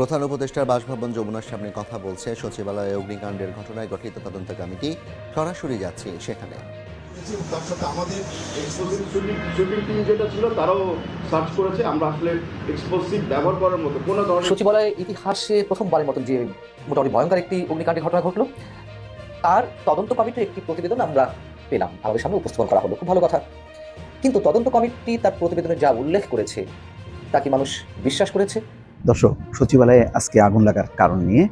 প্রধান উপদেষ্টার বাসভবন যমুনার সামনে কথা বলছে। সচিবালয়ে অগ্নিকাণ্ডের ঘটনায় গঠিত তদন্ত কমিটি সরাসরি যাচ্ছে সেখানে। তার সাথে আমাদের যেটা ছিল তারাও সার্চ করেছে। আমরা আসলে এক্সপ্লোসিভ ব্যবহার করার মতো কোনো ধরনের সচিবালয়ের ইতিহাসে প্রথমবারের মতন যে মোটামুটি ভয়ঙ্কর একটি অগ্নিকাণ্ডের ঘটনা ঘটলো তার তদন্ত কমিটির একটি প্রতিবেদন আমরা পেলাম। আমাদের সামনে উপস্থাপন করা হলো। খুব ভালো কথা। কিন্তু তদন্ত কমিটি তার প্রতিবেদনে যা উল্লেখ করেছে তা কি মানুষ বিশ্বাস করেছে? দর্শক, সচিবালয়ে আজকে আগুন লাগার কারণ নিয়ে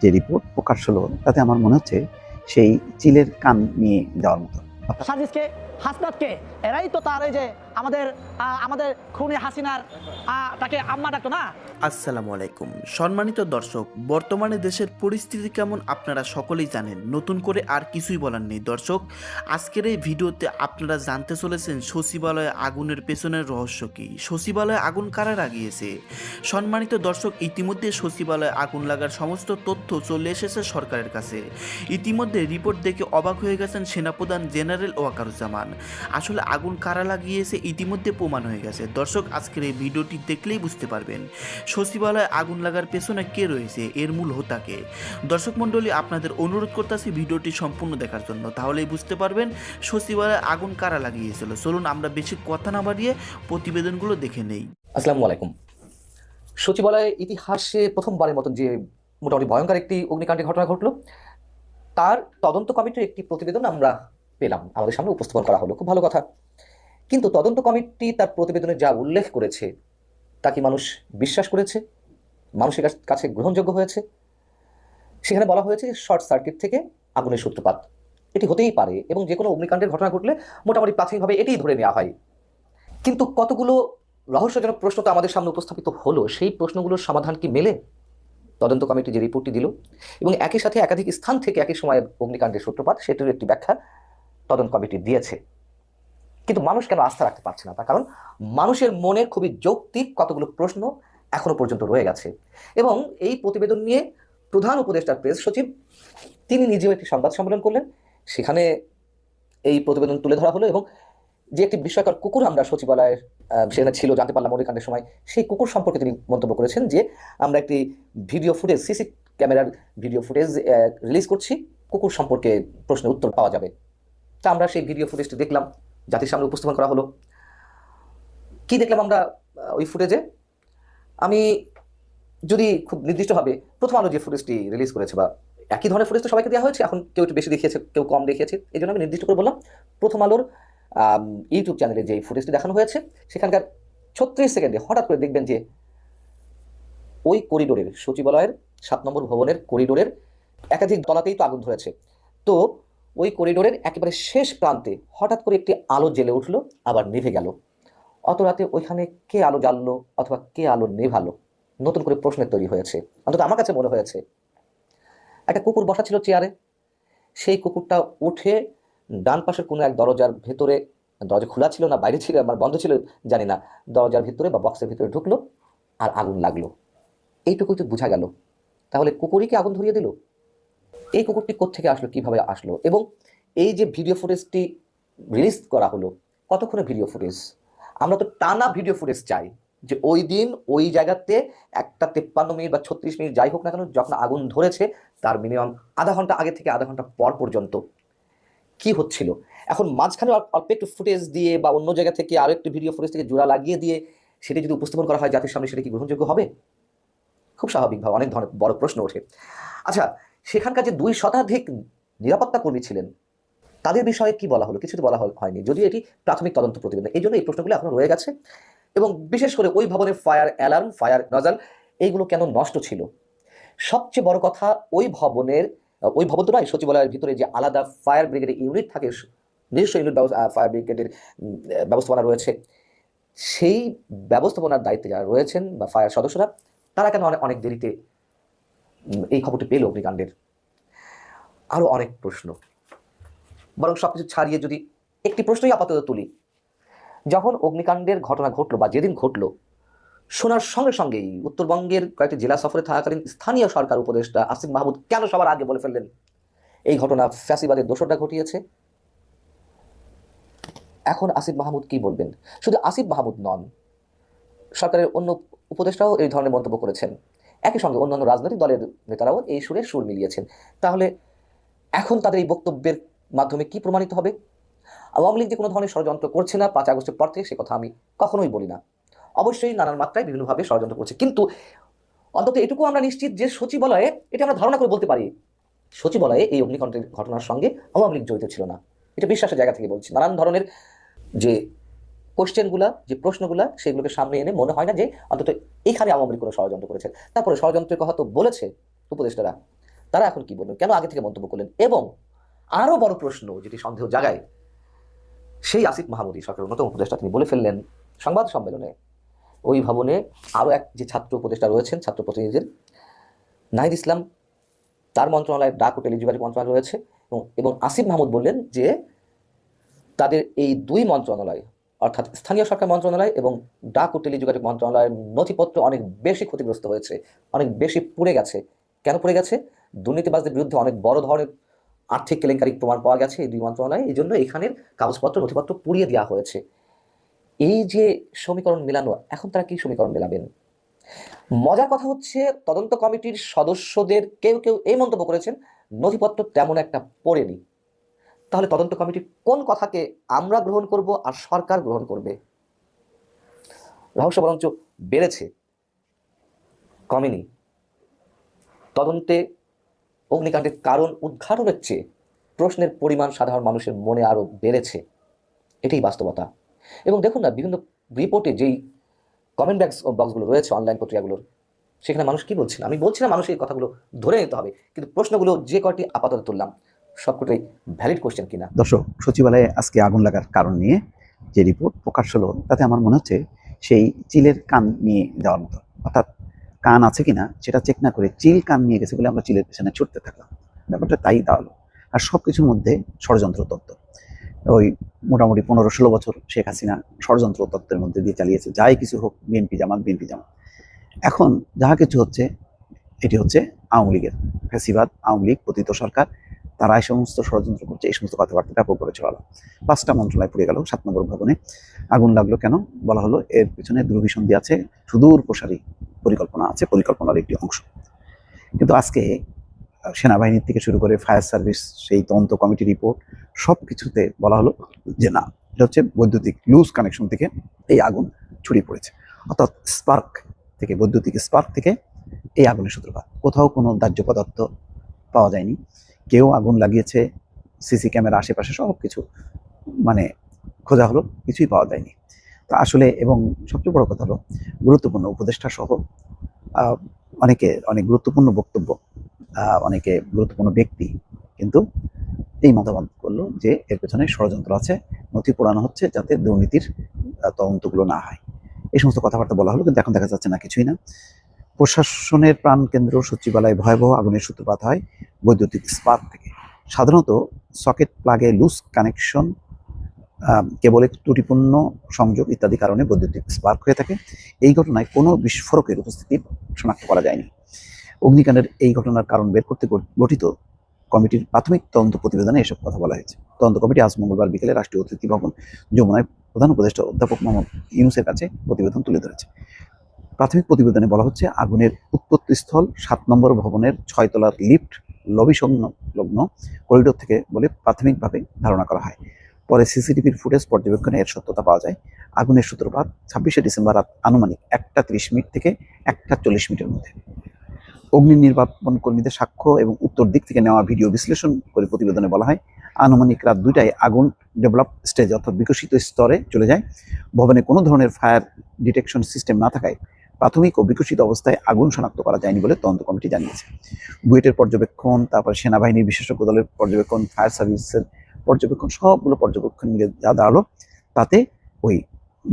যে রিপোর্ট প্রকাশ হলো, তাতে আমার মনে হচ্ছে সেই চিলের কান নিয়ে যাওয়ার মতো। সাজিদকে এরাই তো তার যে আমাদের আমাদের খুনি হাসিনার তাকে আম্মা ডাকতো না? আসসালামু আলাইকুম। সম্মানিত দর্শক, বর্তমানে দেশের পরিস্থিতি কেমন আপনারা সকলেই জানেন। নতুন করে আর কিছুই বলার নেই। দর্শক, আজকের এই ভিডিওতে আপনারা জানতে চলেছেন সচিবালয়ে আগুনের পেছনের রহস্য কী? সচিবালয়ে আগুন কারা লাগিয়েছে? সম্মানিত দর্শক, ইতিমধ্যে সচিবালয়ে আগুন লাগার সমস্ত তথ্য চলে এসেছে সরকারের কাছে। ইতিমধ্যে রিপোর্ট দেখে অবাক হয়ে গেছেন সেনাপ্রধান জেনারেল ওয়াকারুজ্জামান। আসলে আগুন কারা লাগিয়েছে ইতিমধ্যে প্রমাণ হয়ে গেছে। দর্শক, আজকের এই ভিডিওটি দেখলেই বুঝতে পারবেন সচিবালয়ে আগুন লাগার পেছনে কে রয়েছে, এর মূল হোতাকে। দর্শক মণ্ডলী, আপনাদের অনুরোধ করতেছি ভিডিওটি সম্পূর্ণ দেখার জন্য। তাহলেই বুঝতে পারবেন সচিবালয়ে আগুন কারা লাগিয়েছিল। চলুন আমরা বেশি কথা না বাড়িয়ে প্রতিবেদনগুলো দেখে নেই। আসসালামু আলাইকুম। সচিবালয়ের ইতিহাসে প্রথমবারের মতন যে মোটামুটি ভয়ঙ্কর একটি অগ্নিকাণ্ডের ঘটনা ঘটলো, তার তদন্ত কমিটির একটি প্রতিবেদন আমরা পেলাম। আমাদের সামনে উপস্থাপন করা হলো। খুব ভালো কথা। কিন্তু তদন্ত কমিটি তার প্রতিবেদনে যা উল্লেখ করেছে, তা কি মানুষ বিশ্বাস করেছে? মানুষের কাছ- গ্রহণযোগ্য হয়েছে? সেখানে বলা হয়েছে শর্ট সার্কিট থেকে আগুনের সূত্রপাত। এটি হতেই পারে এবং যে কোনো অগ্নিকাণ্ডের ঘটনা ঘটলে মোটামুটি প্রাথমিকভাবে এটিই ধরে নেওয়া হয়। কিন্তু কতগুলো রহস্যজনক প্রশ্ন তো আমাদের সামনে উপস্থাপিত হলো, সেই প্রশ্নগুলোর সমাধান কি মেলে? তদন্ত কমিটি যে রিপোর্টটি দিল এবং একই সাথে একাধিক স্থান থেকে একই সময় অগ্নিকাণ্ডের সূত্রপাত সেটির একটি ব্যাখ্যা তদন্ত কমিটি দিয়েছে। কিন্তু মানুষ কেন আস্থা রাখতে পারছে না তার কারণ মানুষের মনে খুবই যৌক্তিক কতগুলো প্রশ্ন এখনও পর্যন্ত রয়ে গেছে। এবং এই প্রতিবেদন নিয়ে প্রধান উপদেষ্টার প্রেস সচিব, তিনি নিজেও একটি সংবাদ সম্মেলন করলেন। সেখানে এই প্রতিবেদন তুলে ধরা হলো এবং যে একটি বিস্ময়কর কুকুর আমরা সচিবালয়ের সেখানে ছিল, জানতে পারলাম অগ্নিকাণ্ডের সময়, সেই কুকুর সম্পর্কে তিনি মন্তব্য করেছেন যে আমরা একটি ভিডিও ফুটেজ, সিসি ক্যামেরার ভিডিও ফুটেজ রিলিজ করছি। কুকুর সম্পর্কে প্রশ্নের উত্তর পাওয়া যাবে। তা আমরা সেই ভিডিও ফুটেজটি দেখলাম। জাতির সামনে উপস্থাপন করা হলো। কি দেখলাম আমরা ওই ফুটেজে আমি যদি খুব নির্দিষ্টভাবে প্রথম আলো যে ফুটেজটি রিলিজ করেছে বা একই ধরনের ফুটেজ তো সবাইকে দেওয়া হয়েছে, এখন কেউ একটু বেশি দেখিয়েছে, কেউ কম দেখিয়েছে, এই জন্য আমি নির্দিষ্ট করে বললাম, প্রথম আলোর ইউটিউব চ্যানেলে যে ফুটেজটি দেখানো হয়েছে, সেখানকার ছত্রিশ সেকেন্ডে হঠাৎ করে দেখবেন যে ওই করিডোরের সচিবালয়ের সাত নম্বর ভবনের করিডোরের একাধিক তলাতেই তো আগুন ধরেছে। তো ওই করিডোরের একেবারে শেষ প্রান্তে হঠাৎ করে একটি আলো জ্বেলে উঠল, আবার নিভে গেল। অত রাতে ওইখানে কে আলো জ্বাললো অথবা কে আলো নেভালো? নতুন করে প্রশ্নের তৈরি হয়েছে। অন্তত আমার কাছে মনে হয়েছে। একটা কুকুর বসা ছিল চেয়ারে। সেই কুকুরটা উঠে ডান পাশের কোনো এক দরজার ভেতরে, দরজা খোলা ছিল না, বাইরে ছিল, আমার বন্ধ ছিল, জানি না, দরজার ভিতরে বা বক্সের ভিতরে ঢুকলো আর আগুন লাগল। এইটুকুই তো বোঝা গেল। তাহলে কুকুরই কি আগুন ধরিয়ে দিল? এই কুকুরটি কোত্থেকে আসলো, কীভাবে আসলো? এবং এই যে ভিডিও ফুটেজটি রিলিজ করা হলো কতক্ষণের ভিডিও ফুটেজ আমরা তো টানা ভিডিও ফুটেজ চাই যে ওই দিন ওই জায়গাতে একটা তেপ্পান্ন মিনিট বা ছত্রিশ মিনিট যাই হোক না কেন, যখন আগুন ধরেছে, তার মিনিমাম আধা ঘণ্টা আগে থেকে আধা ঘণ্টা পর পর্যন্ত কি হচ্ছিল? এখন মাঝখানে অল্প একটু ফুটেজ দিয়ে বা অন্য জায়গা থেকে আরও একটু ভিডিও ফুটেজ থেকে জোড়া লাগিয়ে দিয়ে সেটি যদি উপস্থাপন করা হয় জাতির সামনে, সেটা কি গ্রহণযোগ্য হবে? খুব স্বাভাবিকভাবে অনেক ধরনের বড় প্রশ্ন ওঠে। আচ্ছা সেখানকার যে দুই শতাধিক নিরাপত্তা কর্মী ছিলেন, তাদের বিষয়ে কি বলা হলো? কিছু বলা হয়নি। যদিও এটি প্রাথমিক তদন্ত প্রতিবেদন। এই জন্য এই প্রশ্নগুলো এখনও রয়ে গেছে। এবং বিশেষ করে ওই ভবনের ফায়ার অ্যালার্ম, ফায়ার নজাল, এইগুলো কেন নষ্ট ছিল? সবচেয়ে বড় কথা, ওই ভবনের ওই ভবন তো নয়, সচিবালয়ের ভিতরে যে আলাদা ফায়ার ব্রিগেডের ইউনিট থাকে নিজস্ব ইউনিট ব্যবস্থা ফায়ার ব্রিগেডের ব্যবস্থাপনা রয়েছে। সেই ব্যবস্থাপনার দায়িত্বে যারা রয়েছেন বা ফায়ার সদস্যরা, তারা কেন অনেক দেরিতে এই খবরটি পেল অগ্নিকাণ্ডের। আরও অনেক প্রশ্ন। বরং সব কিছু ছাড়িয়ে যদি একটি প্রশ্নই আপাতত তুলি, যখন অগ্নিকাণ্ডের ঘটনা ঘটলো বা যেদিন ঘটলো, শোনার সঙ্গে সঙ্গেই উত্তরবঙ্গের কয়েকটি জেলা সফরে থাকাকালীন স্থানীয় সরকার উপদেষ্টা আসিফ মাহমুদ কেন সবার আগে বলে ফেললেন, এই ঘটনা ফ্যাসিবাদের দোষরটা ঘটিয়েছে? এখন আসিফ মাহমুদ কি বলবেন? শুধু আসিফ মাহমুদ নন, সরকারের অন্য উপদেষ্টাও এই ধরনের মন্তব্য করেছেন। একই সঙ্গে অন্যান্য রাজনৈতিক দলের নেতারাও এই সুরে সুর মিলিয়েছেন। তাহলে এখন তাদের এই বক্তব্যের মাধ্যমে কি প্রমাণিত হবে? আওয়ামী লীগ যে কোনো ধরনের ষড়যন্ত্র করছে না, পাঁচ আগস্টের পর থেকে সে কথা আমি কখনোই বলি না। অবশ্যই নানান মাত্রায় বিভিন্নভাবে ষড়যন্ত্র করছে। কিন্তু অন্তত এটুকু আমরা নিশ্চিত যে সচিবালয়ে এটা আমরা ধারণা করে বলতে পারি, সচিবালয়ে এই অগ্নিকাণ্ডের ঘটনার সঙ্গে আওয়ামী লীগ জড়িত ছিল না। এটা বিশ্বাসের জায়গা থেকে বলছি। নানান ধরনের যে কোশ্চেনগুলা যে প্রশ্নগুলা, সেগুলোকে সামনে এনে মনে হয় না যে অন্তত এখানে আওয়ামী লীগ কোনো ষড়যন্ত্র করেছে। তারপরে ষড়যন্ত্রের কথা তো বলেছে উপদেষ্টারা। তারা এখন কি বলবেন? কেন আগে থেকে মন্তব্য করলেন? এবং আরও বড় প্রশ্ন যেটি সন্দেহ জাগায়, সেই আসিফ মাহমুদি সরকারের অন্যতম উপদেষ্টা, তিনি বলে ফেললেন সংবাদ সম্মেলনে, ওই ভবনে আরও এক যে ছাত্র উপদেষ্টা রয়েছেন, ছাত্র প্রতিনিধিদের, নাহিদ ইসলাম, তার মন্ত্রণালয় ডাক ও টেলিযোগাযোগ মন্ত্রণালয় রয়েছে এবং আসিফ মাহমুদ বললেন যে তাদের এই দুই মন্ত্রণালয় অর্থাৎ স্থানীয় সরকার মন্ত্রণালয় এবং ডাক ও টেলিযোগাযোগ মন্ত্রণালয়ের নথিপত্র অনেক বেশি ক্ষতিগ্রস্ত হয়েছে, অনেক বেশি পুড়ে গেছে। কেন পুড়ে গেছে? দুর্নীতিবাজদের বিরুদ্ধে অনেক বড় ধরনের আর্থিক কেলেঙ্কারি প্রমাণ পাওয়া গেছে এই দুই মন্ত্রণালয়ে, এই জন্য এখানের কাগজপত্র, নথিপত্র পুড়িয়ে দেওয়া হয়েছে। এই যে সমীকরণ মেলানো, এখন তারা কি সমীকরণ মেলাবেন? মজার কথা হচ্ছে, তদন্ত কমিটির সদস্যদের কেউ কেউ এই মন্তব্য করেছেন, নথিপত্র তেমন একটা পড়েনি। তাহলে তদন্ত কমিটির কোন কথাকে আমরা গ্রহণ করব আর সরকার গ্রহণ করবে? রহস্য বরঞ্চ বেড়েছে। কমেনি। তদন্তে অগ্নিকাণ্ডের কারণ উদ্ঘাটনের চেয়ে প্রশ্নের পরিমাণ সাধারণ মানুষের মনে আরও বেড়েছে। এটাই বাস্তবতা। এবং দেখুন না, বিভিন্ন রিপোর্টে যেই কমেন্ট ব্যাক্স বক্সগুলো রয়েছে অনলাইন প্রক্রিয়াগুলোর সেখানে মানুষ কি বলছেন? আমি বলছি না মানুষ এই কথাগুলো ধরে নিতে হবে, কিন্তু প্রশ্নগুলো যে কয়টি আপাতত তুললাম। সবকটাই ভ্যালিড কোশ্চেন কিনা? দর্শক, সচিবালয়ে আজকে আগুন লাগার কারণ নিয়ে যে রিপোর্ট প্রকাশ হলো, তাতে আমার মনে হচ্ছে সেই চিলের কান নিয়ে যাওয়ার মতো। অর্থাৎ কান আছে কিনা সেটা চেক না করে চিল কান নিয়ে গেছে বলে আমরা চিলের পেছনে ছুটতে থাকলাম। ব্যাপারটা তাই দাঁড়াল। আর সব কিছুর মধ্যে ষড়যন্ত্র তত্ত্ব। ওই মোটামুটি পনেরো ষোলো বছর শেখ হাসিনা ষড়যন্ত্র তত্ত্বের মধ্যে দিয়ে চালিয়েছে, যাই কিছু হোক বিএনপি জামাত বিএনপি জামাত। এখন যাহা কিছু হচ্ছে, এটি হচ্ছে আওয়ামী লীগের ফ্যাসিবাদ, আওয়ামী লীগ পতিত সরকার তারা এই সমস্ত ষড়যন্ত্র করছে, এই সমস্ত কথাবার্তা ব্যাপকভাবে ছড়ালো পাঁচটা মন্ত্রণালয় পড়ে গেল, সাত নম্বর ভবনে। আগুন লাগল কেন? বলা হলো এর পিছনে দুর্ভিসন্ধি আছে, সুদূর প্রসারী পরিকল্পনা আছে, পরিকল্পনার একটি অংশ। কিন্তু আজকে সেনাবাহিনীর থেকে শুরু করে ফায়ার সার্ভিস, সেই তদন্ত কমিটি রিপোর্ট সব কিছুতে বলা হলো যে না, এটা হচ্ছে বৈদ্যুতিক লুজ কানেকশন থেকে এই আগুন ছড়িয়ে পড়েছে। অর্থাৎ স্পার্ক থেকে, বৈদ্যুতিক স্পার্ক থেকে এই আগুনের সূত্রপাত। কোথাও কোনো দাহ্য পদার্থ পাওয়া যায়নি। কেউ আগুন লাগিয়েছে, সিসি ক্যামেরা আশেপাশে সব কিছু মানে খোঁজা হলো, কিছুই পাওয়া যায়নি। তো আসলে এবং সবচেয়ে বড় কথা হলো, গুরুত্বপূর্ণ উপদেষ্টা সহ অনেকে, অনেক গুরুত্বপূর্ণ বক্তব্য অনেকে গুরুত্বপূর্ণ ব্যক্তি কিন্তু এই মতামত করল যে এর পেছনে ষড়যন্ত্র আছে, নথি পোড়ানো হচ্ছে যাতে দুর্নীতির তদন্তগুলো না হয়। এই সমস্ত কথাবার্তা বলা হলো, কিন্তু এখন দেখা যাচ্ছে না, কিছুই না। প্রশাসনের প্রাণকেন্দ্র সচিবালয়ে ভয়াবহ আগুনের সূত্রপাত হয় বৈদ্যুতিক স্পার্ক থেকে। সাধারণত সকেট প্লাগে লুজ কানেকশন কেবলের ত্রুটিপূর্ণ সংযোগ ইত্যাদি কারণে বৈদ্যুতিক স্পার্ক হয়ে থাকে। এই ঘটনায় কোনো বিস্ফোরকের উপস্থিতি শনাক্ত করা যায়নি। অগ্নিকাণ্ডের এই ঘটনার কারণ বের করতে গঠ- গঠিত কমিটির প্রাথমিক তদন্ত প্রতিবেদনে এসব কথা বলা হয়েছে। তদন্ত কমিটি আজ মঙ্গলবার বিকেলে রাষ্ট্রীয় অতিথি ভবন যমুনায় প্রধান উপদেষ্টা অধ্যাপক মোহাম্মদ ইউনুসের কাছে প্রতিবেদন তুলে ধরেছে। প্রাথমিক প্রতিবেদনে বলা হচ্ছে, আগুনের উৎপত্তিস্থল সাত নম্বর ভবনের ছয় তলার লিফট লবি সংলগ্ন করিডোর থেকে বলে প্রাথমিকভাবে ধারণা করা হয়। পরে সিসিটিভির ফুটেজ পর্যবেক্ষণে এর সত্যতা পাওয়া যায়। আগুনের সূত্রপাত ছাব্বিশে ডিসেম্বর রাত আনুমানিক একটা ত্রিশ মিনিট থেকে একটা চল্লিশ মিনিটের মধ্যে। অগ্নি নির্বাপন কর্মীদের সাক্ষ্য এবং উত্তর দিক থেকে নেওয়া ভিডিও বিশ্লেষণ করে প্রতিবেদনে বলা হয়, আনুমানিক রাত দুইটায় আগুন ডেভেলপ স্টেজ অর্থাৎ বিকশিত স্তরে চলে যায়। ভবনে কোনো ধরনের ফায়ার ডিটেকশন সিস্টেম না থাকায় প্রাথমিক ও বিকশিত অবস্থায় আগুন শনাক্ত করা যায়নি বলে তদন্ত কমিটি জানিয়েছে। বুয়েটের পর্যবেক্ষণ, তারপর সেনাবাহিনীর বিশেষজ্ঞ দলের পর্যবেক্ষণ, ফায়ার সার্ভিসের পর্যবেক্ষণ, সবগুলো পর্যবেক্ষণ মিলে যা দাঁড়াল, তাতে ওই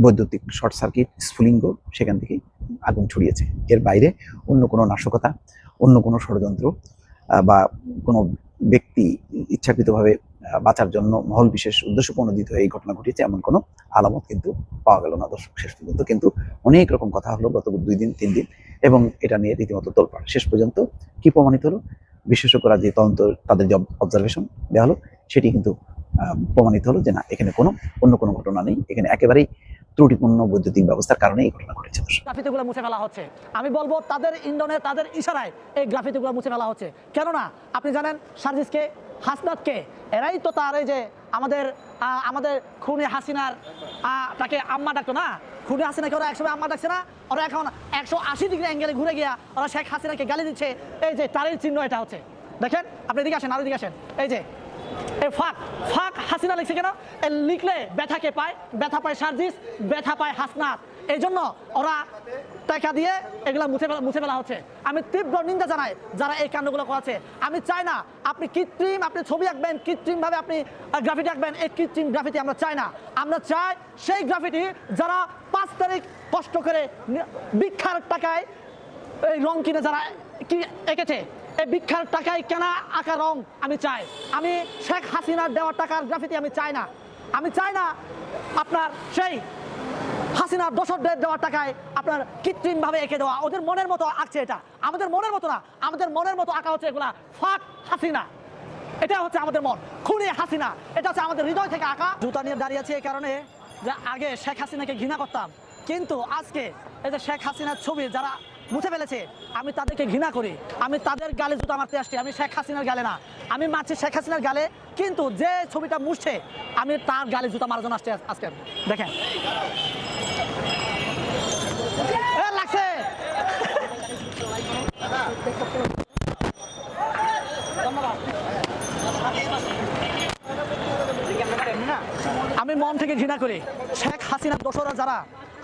বৈদ্যুতিক শর্ট সার্কিট, স্ফুলিঙ্গ সেখান থেকে আগুন ছড়িয়েছে। এর বাইরে অন্য কোনো নাশকতা, অন্য কোনো ষড়যন্ত্র বা কোনো ব্যক্তি ইচ্ছাকৃতভাবে বাঁচার জন্য মহল বিশেষ উদ্দেশ্য প্রণোদিত এই ঘটনা ঘটিয়েছে, এমন কোনো আলামত কিন্তু পাওয়া গেল না দর্শক শেষ পর্যন্ত। কিন্তু অনেক রকম কথা হলো গত দুই দিন, তিন দিন, এবং এটা নিয়ে রীতিমতো তোলপাড়। শেষ পর্যন্ত কি প্রমাণিত হলো? বিশেষজ্ঞরা যে তদন্ত, তাদের যে অবজারভেশন দেওয়া হলো, সেটি কিন্তু প্রমাণিত হলো যে না, এখানে কোনো, অন্য কোনো ঘটনা নেই। এখানে একেবারেই ত্রুটিপূর্ণ বৈদ্যুতিক ব্যবস্থার কারণে এই ঘটনা ঘটেছে। গ্রাফিতিগুলো মুছে ফেলা হচ্ছে। আমি বলব, তাদের ইন্ধনে তাদের ইশারায় এই গ্রাফিতিগুলো মুছে ফেলা হচ্ছে। কেননা, আপনি জানেন, সার্জিসকে হাসনাতকে এরাই তো তার এই যে আমাদের আমাদের খুনি হাসিনার তাকে আম্মা ডাকতো না? খুনি হাসিনাকে ওরা একসময় আম্মা ডাকছে না? ওরা এখন একশো আশি ডিগ্রি অ্যাঙ্গেলে ঘুরে গিয়া ওরা শেখ হাসিনাকে গালি দিচ্ছে। এই যে তারের চিহ্ন এটা হচ্ছে। দেখেন, আপনি এদিকে আসেন, আরও দিকে আসেন। এই যে, এ ফাঁক ফাঁক হাসিনা লিখছে কেন? লিখলে ব্যথাকে পায়, ব্যথা পায় সার্জিস, ব্যথা পায় হাসনাত। এই জন্য ওরা টাকা দিয়ে এগুলো মুছে ফেলা মুছে ফেলা হচ্ছে। আমি তীব্র নিন্দা জানাই যারা এই কাণ্ডগুলো করাচ্ছে আমি চাই না আপনি কৃত্রিম আপনি ছবি আঁকবেন, কৃত্রিমভাবে আপনি গ্রাফিটি আঁকবেন, এই কৃত্রিম গ্রাফিটি আমরা চাই না। আমরা চাই সেই গ্রাফিটি যারা পাঁচ তারিখ কষ্ট করে ভিক্ষার টাকায় এই রং কিনে যারা কি এঁকেছে, এই ভিক্ষার টাকায় কেনা আঁকা রং আমি চাই। আমি শেখ হাসিনার দেওয়া টাকার গ্রাফিতি আমি চাই না। আমি চাই না আপনার সেই হাসিনার দোসরদের দেওয়া টাকায় আপনার কৃত্রিমভাবে এঁকে দেওয়া। ওদের মনের মতো আঁকছে এটা। আমাদের মনের মতো না। আমাদের মনের মতো আঁকা হচ্ছে এগুলা। ফাঁক হাসিনা। এটা হচ্ছে আমাদের মন। খুনে হাসিনা। এটা হচ্ছে আমাদের হৃদয় থেকে আঁকা। জুতা নিয়ে দাঁড়িয়ে আছে এই কারণে যে আগে শেখ হাসিনাকে ঘৃণা করতাম। কিন্তু আজকে এই যে শেখ হাসিনার ছবি যারা মুছে ফেলেছে, আমি তাদেরকে ঘৃণা করি। আমি তাদের গালে জুতা মারতে আসছি। আমি শেখ হাসিনার গালে না। আমি মারছি শেখ হাসিনার গালে। কিন্তু যে ছবিটা মুছছে, আমি তার গালে জুতা মারার জন্য আসছি আজকে। দেখেন। আমি মন থেকে ঘৃণা করি। শেখ হাসিনা দোসরা যারা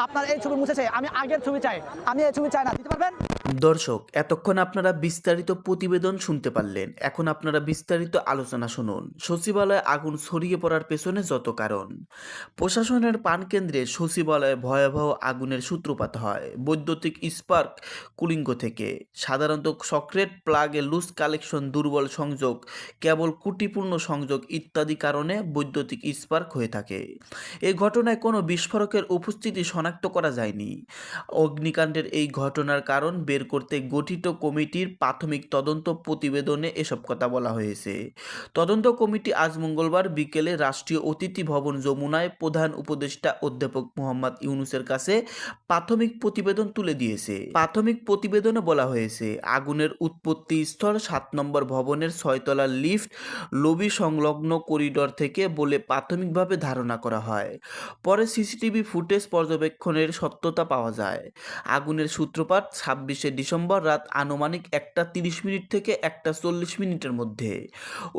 আপনার এই ছবি মুছেছে, আমি আগের ছবি চাই। আমি এই ছবি চাই না, দিতে পারবেন? দর্শক, এতক্ষণ আপনারা বিস্তারিত প্রতিবেদন শুনতে পারলেন। এখন আপনারা বিস্তারিত আলোচনা শুনুন। সচিবালয়ে আগুন ছড়িয়ে পড়ার পেছনে যত কারণ। প্রশাসনের পানকেন্দ্রে সচিবালয়ে ভয়াবহ আগুনের সূত্রপাত হয়। বৈদ্যুতিক স্পার্ক কুলিঙ্গ থেকে। সাধারণত সক্রেট প্লাগে লুজ কালেকশন, দুর্বল সংযোগ, কেবল কুটিপূর্ণ সংযোগ ইত্যাদি কারণে বৈদ্যুতিক স্পার্ক হয়ে থাকে। এই ঘটনায় কোনো বিস্ফোরকের উপস্থিতি শনাক্ত করা যায়নি। অগ্নিকাণ্ডের এই ঘটনার কারণ বের করতে গঠিত কমিটির প্রাথমিক তদন্ত প্রতিবেদনে এসব কথা বলা হয়েছে। তদন্ত কমিটি আজ মঙ্গলবার বিকেলে রাষ্ট্রীয় অতিথি ভবন যমুনায় প্রধান উপদেষ্টা অধ্যাপক মোহাম্মদ ইউনুসের কাছে প্রাথমিক প্রতিবেদন তুলে দিয়েছে। প্রাথমিক প্রতিবেদনে বলা হয়েছে, আগুনের উৎপত্তি স্থল সাত নম্বর ভবনের ছয়তলার লিফট লবি সংলগ্ন করিডর থেকে বলে প্রাথমিকভাবে ধারণা করা হয়। পরে সিসিটিভি ফুটেজ পর্যবেক্ষণের সত্যতা পাওয়া যায়। আগুনের সূত্রপাত ছাব্বিশে ডিসেম্বর রাত আনুমানিক একটা তিরিশ মিনিট থেকে একটা চল্লিশ মিনিটের মধ্যে।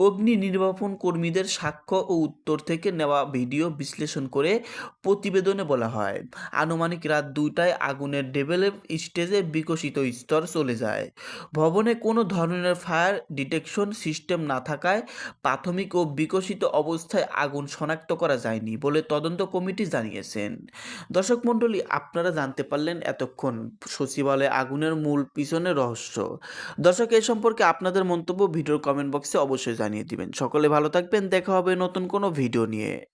অগ্নি নির্বাপন কর্মীদের সাক্ষ্য ও উত্তর থেকে নেওয়া ভিডিও বিশ্লেষণ করে প্রতিবেদনে বলা হয়, আনুমানিক রাত দুইটায় আগুনের ডেভেলপ স্টেজে বিকশিত স্তর চলে যায়। ভবনে কোনো ধরনের ফায়ার ডিটেকশন সিস্টেম না থাকায় প্রাথমিক ও বিকশিত অবস্থায় আগুন শনাক্ত করা যায়নি বলে তদন্ত কমিটি জানিয়েছেন। দর্শক মণ্ডলী, আপনারা জানতে পারলেন এতক্ষণ সচিবালয়ে আগুনের মূল পিছনে রহস্য। দর্শক, এ সম্পর্কে আপনাদের মন্তব্য ভিডিওর কমেন্ট বক্সে অবশ্যই জানিয়ে দিবেন। সকলে ভালো থাকবেন, দেখা হবে নতুন কোনো ভিডিও নিয়ে।